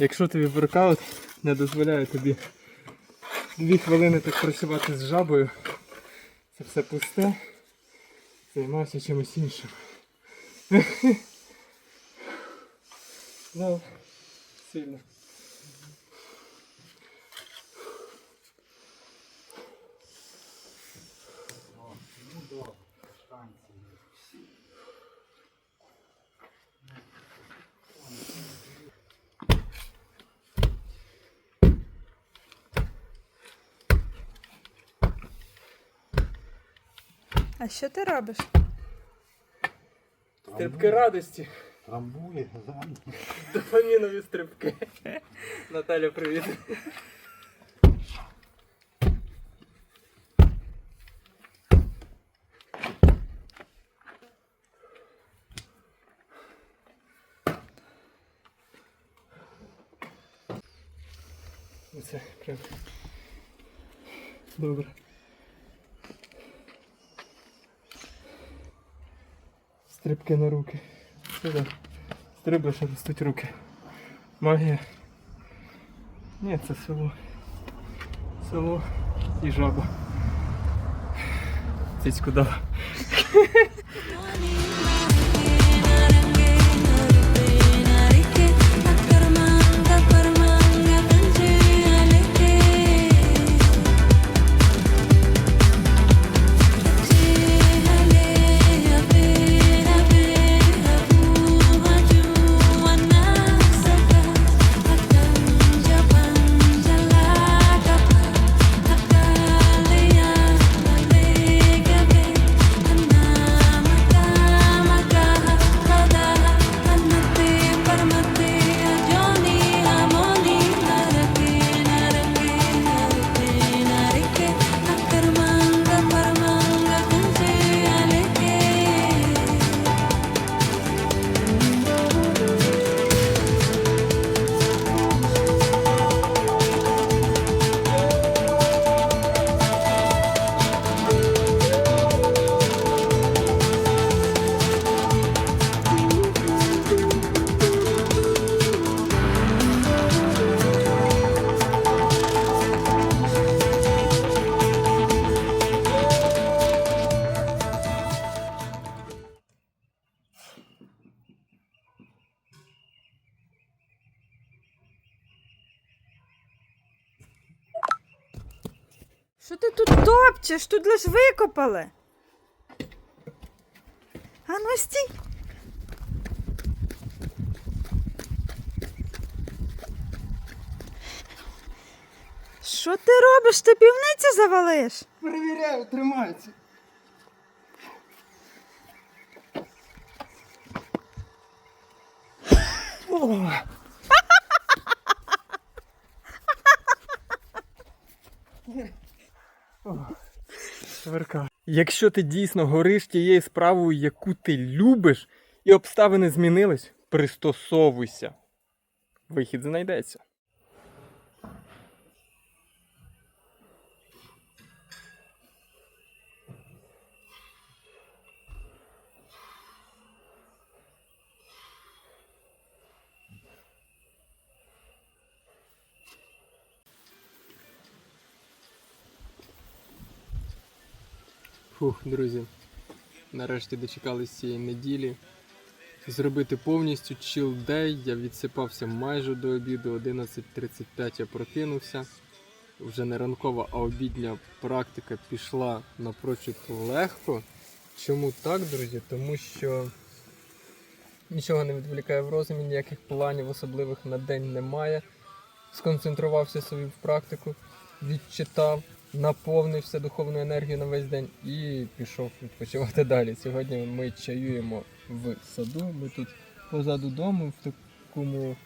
Якщо тобі воркаут не дозволяє тобі дві хвилини так працювати з жабою, це все пусте, займайся чимось іншим. Ну, сильно. А що ти робиш? Стрибки радості. Трамбує, да? Дофамінові стрибки. Наталя, привіт. Оце прям. Добре. Стрибки на руки. Сюди. Стрибли, а ростуть руки. Магія. Ні, це село. Село і жаба. Цицьку дала. Що ти тут топчеш? Тут лиш викопали. А ну стій. Що ти робиш? Ти півницю завалиш? Перевіряю, тримається. Верка. Якщо ти дійсно гориш тією справою, яку ти любиш, і обставини змінились, пристосовуйся. Вихід знайдеться. Фух, друзі, нарешті дочекались цієї неділі. Зробити повністю chill day. Я відсипався майже до обіду, 11.35 я прокинувся. Вже не ранкова, а обідня практика пішла напрочуд легко. Чому так, друзі? Тому що нічого не відволікає в розумі, ніяких планів особливих на день немає. Сконцентрувався собі в практику, відчитав, наповнився духовною енергією на весь день і пішов відпочивати далі. Сьогодні ми чаюємо в саду. Ми тут позаду дому в такому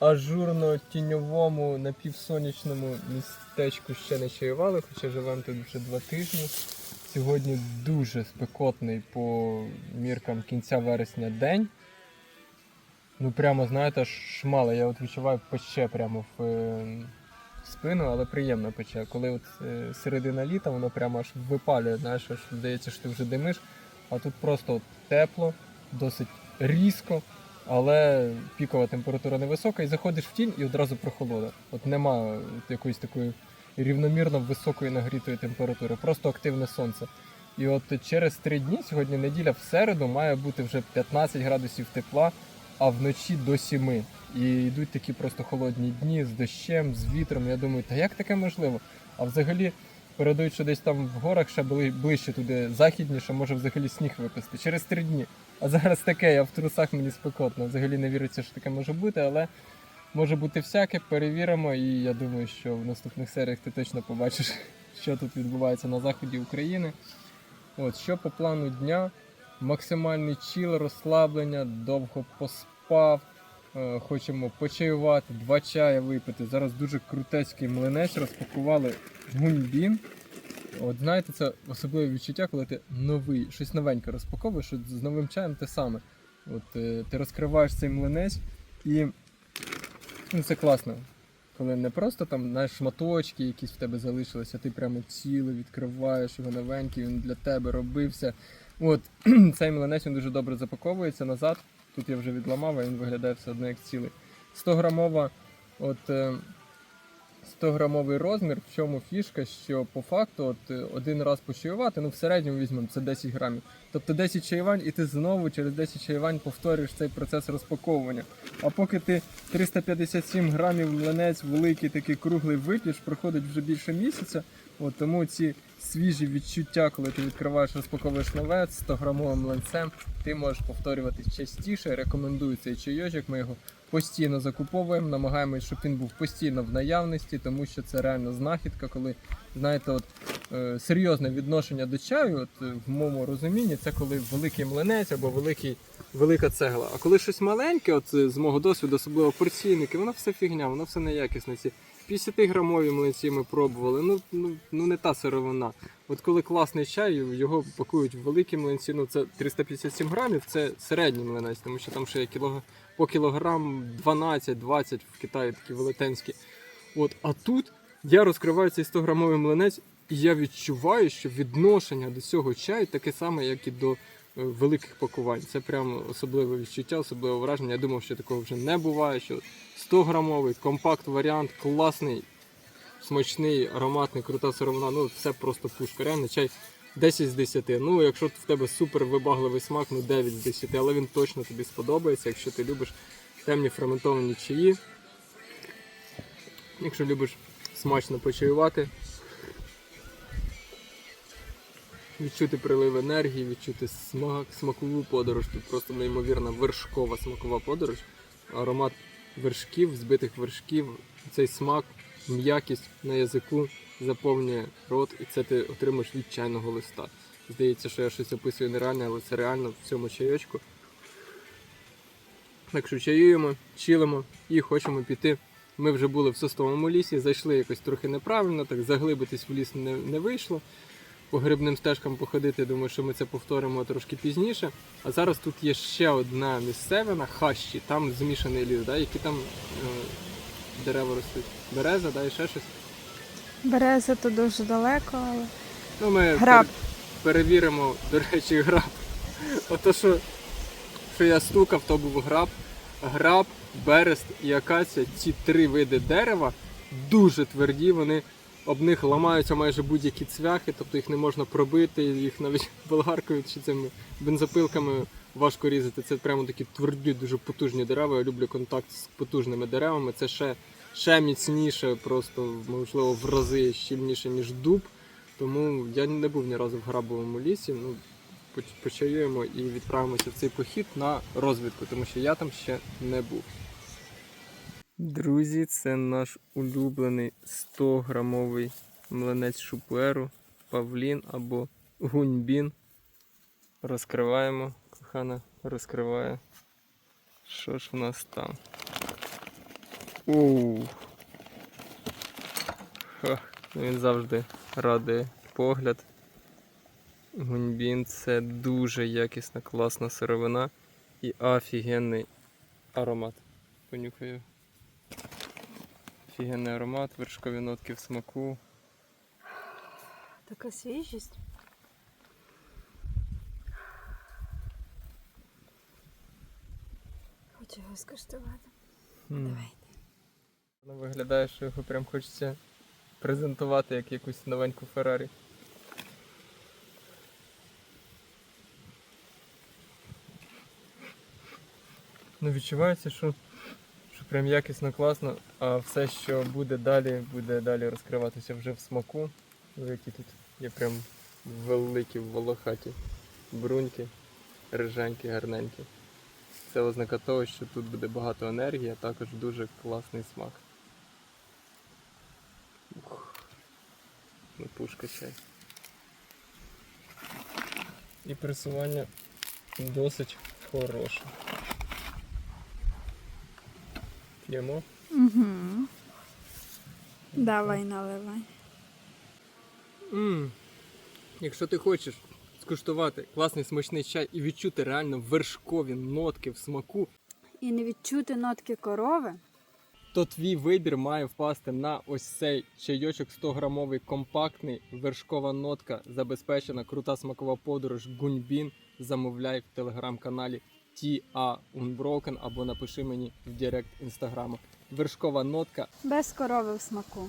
ажурно-тіньовому напівсонячному містечку ще не чаювали, хоча живемо тут вже два тижні. Сьогодні дуже спекотний по міркам кінця вересня день. Ну прямо, знаєте, аж шмало. Я от відчуваю пече прямо в е, спину, але приємно пече. Коли от е, середина літа, воно прямо аж випалює, знаєш, аж здається, що ти вже димиш. А тут просто тепло, досить різко, але пікова температура невисока, і заходиш в тінь і одразу прохолода. От нема от якоїсь такої рівномірно високої нагрітої температури, просто активне сонце. І от через три дні, сьогодні неділя, в середу має бути вже 15 градусів тепла, а вночі до 7. І йдуть такі просто холодні дні з дощем, з вітром. Я думаю, та як таке можливо? А взагалі передають, що десь там в горах ще були ближче туди західніше, може взагалі сніг випасти через три дні. А зараз таке, я в трусах мені спекотно. Взагалі не віриться, що таке може бути, але може бути всяке, перевіримо. І я думаю, що в наступних серіях ти точно побачиш, що тут відбувається на заході України. От що по плану дня, максимальний чіл, розслаблення, довго поспав. е, Хочемо почаювати, два чая випити. Зараз дуже крутецький млинець розпакували гуньбін. От знаєте, це особливе відчуття, коли ти новий, щось новеньке розпаковуєш, з новим чаєм те саме. От е, ти розкриваєш цей млинець і ну, це класно. Коли не просто там знаєш, шматочки якісь в тебе залишилися, а ти прямо цілий відкриваєш його новенький, він для тебе робився. От цей млинець він дуже добре запаковується назад. Тут я вже відламав, а він виглядає все одно як цілий. 100 грамова, от е, 100 грамовий розмір, в чому фішка, що по факту от, е, один раз почаювати, ну в середньому візьмемо це 10 грамів. Тобто 10 чаювань, і ти знову через 10 чаювань повторюєш цей процес розпаковування. А поки ти 357 грамів млинець великий, такий круглий вип'єш, проходить вже більше місяця. От тому ці свіжі відчуття, коли ти відкриваєш, розпаковуєш нове 100 грамовим млинцем, ти можеш повторювати частіше. Рекомендую цей чайочок. Ми його постійно закуповуємо, намагаємось, щоб він був постійно в наявності, тому що це реально знахідка, коли знаєте, от е, серйозне відношення до чаю, от е, в моєму розумінні, це коли великий млинець або великий, велика цегла. А коли щось маленьке, от з мого досвіду, особливо порційники, воно все фігня, воно все неякісне. Ці 50-грамові млинці ми пробували. Ну, ну, ну не та сировина. От коли класний чай, його пакують в великі млинці, ну це 357 грамів, це середній млинець, тому що там ще є кілог... по кілограм 12-20 в Китаї такі велетенські. От, а тут я розкриваю цей 100 грамовий млинець, і я відчуваю, що відношення до цього чаю таке саме, як і до е, великих пакувань. Це прямо особливе відчуття, особливе враження. Я думав, що такого вже не буває. Що 100 грамовий компакт варіант, класний, смачний, ароматний, крута сировина. Ну все просто пушка. Реально чай 10 з 10. Ну, якщо в тебе супер вибагливий смак, ну 9 з 10, але він точно тобі сподобається, якщо ти любиш темні ферментовані чаї. Якщо любиш смачно почаювати, відчути прилив енергії, відчути смак, смакову подорож. Тут просто неймовірна вершкова смакова подорож. Аромат вершків, збитих вершків, цей смак, м'якість на язику заповнює рот, і це ти отримаєш від чайного листа. Здається, що я щось описую нереальне, але це реально в цьому чайочку. Так що чаюємо, чилимо і хочемо піти. Ми вже були в состовому лісі, зайшли якось трохи неправильно, так заглибитись в ліс не, не вийшло. По грибним стежкам походити, думаю, що ми це повторимо трошки пізніше. А зараз тут є ще одна місцевина, хащі, там змішаний ліс, да? які там е, дерева ростуть. Береза, да, і ще щось. Береза то дуже далеко, але. Ну, ми Граб. пер- перевіримо, до речі, граб. Ото що, що я стукав, то був граб. Граб, берест і акація ці три види дерева дуже тверді, вони об них ламаються майже будь-які цвяхи, тобто їх не можна пробити, їх навіть болгаркою чи цими бензопилками важко різати. Це прямо такі тверді, дуже потужні дерева. Я люблю контакт з потужними деревами. Це ще, ще міцніше, просто можливо в рази щільніше, ніж дуб. Тому я не був ні разу в грабовому лісі. Ну, почаюємо і відправимося в цей похід на розвідку, тому що я там ще не був. Друзі, це наш улюблений 100-грамовий млинець шупуеру, павлін або гуньбін. Розкриваємо, кохана розкриває. Що ж в нас там? Ууу. Ха, він завжди радує погляд. Гуньбін це дуже якісна, класна сировина і офігенний аромат. Понюхаю. Офігенний аромат, вершкові нотки в смаку. Така свіжість. хочу його скуштувати. М. Давайте. Воно виглядає, що його прям хочеться презентувати як якусь новеньку Феррарі. Ну, відчувається, що прям якісно класно, а все, що буде далі, буде далі розкриватися вже в смаку. Які тут є прям великі волохаті бруньки, риженькі, гарненькі. Це ознака того, що тут буде багато енергії, а також дуже класний смак. Ух. Ну, пушка чай. І пресування досить хороше. П'ємо. Угу. Давай наливай. Мм. Якщо ти хочеш скуштувати класний смачний чай і відчути реально вершкові нотки в смаку, І не відчути нотки корови. то твій вибір має впасти на ось цей чайочок 100 грамовий компактний, вершкова нотка, забезпечена крута смакова подорож Гуньбін. Замовляй в телеграм-каналі TA Unbroken або напиши мені в директ інстаграму. Вершкова нотка Без корови в смаку.